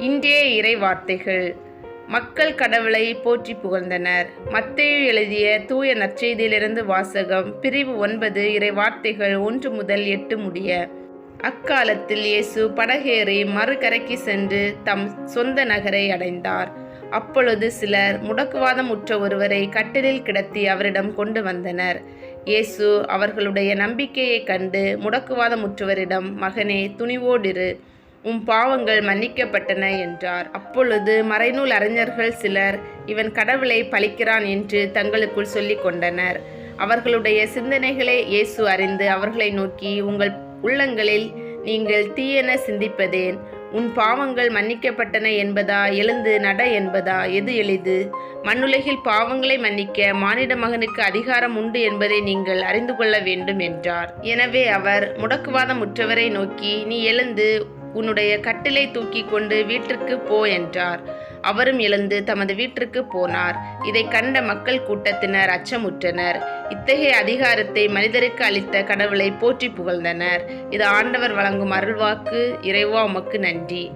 இன்றைய இறை வார்த்தைகள் மக்கள் கடவுளை போற்றி புகழ்ந்தனர். மத்தையு எழுதிய தூய நற்செய்தியிலிருந்து வாசகம் பிரிவு ஒன்பது இறை வார்த்தைகள் ஒன்று முதல் எட்டு முடிய. அக்காலத்தில் இயேசு படகேறி மறுகரைக்கு சென்று தம் சொந்த நகரை அடைந்தார். அப்பொழுது சிலர் முடக்குவாதம் உற்ற ஒருவரை கட்டிலில் கிடத்தி அவரிடம் கொண்டு வந்தனர். இயேசு அவர்களுடைய நம்பிக்கையைக் கண்டு முடக்குவாதம் உற்றவரிடம் மகனே துணிவோடிரு. உம் பாவங்கள் மன்னிக்கப்பட்டன என்றார். அப்பொழுது மறைநூல் அறிஞர்கள் சிலர் இவன் கடவுளை பழிக்கிறான் என்று தங்களுக்குள் சொல்லிக் கொண்டனர். அவர்களுடைய சிந்தனைகளை இயேசு அறிந்து அவர்களை நோக்கி உங்கள் உள்ளங்களில் நீங்கள் தீயென சிந்திப்பதேன் உன் பாவங்கள் மன்னிக்கப்பட்டன என்பதா எழுந்து நட என்பதா எது எளிது? மண்ணுலகில் பாவங்களை மன்னிக்க மானிட மகனுக்கு அதிகாரம் உண்டு என்பதை நீங்கள் அறிந்து கொள்ள வேண்டும் என்றார். எனவே அவர் முடக்குவாதம் உற்றவரை நோக்கி நீ எழுந்து உன்னுடைய கட்டிலை தூக்கி கொண்டு வீட்டிற்கு போ என்றார். அவரும் எழுந்து தமது வீட்டிற்கு போனார். இதை கண்ட மக்கள் கூட்டத்தினர் அச்சமுற்றனர். இத்தகைய அதிகாரத்தை மனிதருக்கு அளித்த கடவுளை போற்றி புகழ்ந்தனர். இது ஆண்டவர் வழங்கும் அருள்வாக்கு இறைவா உமக்கு நன்றி.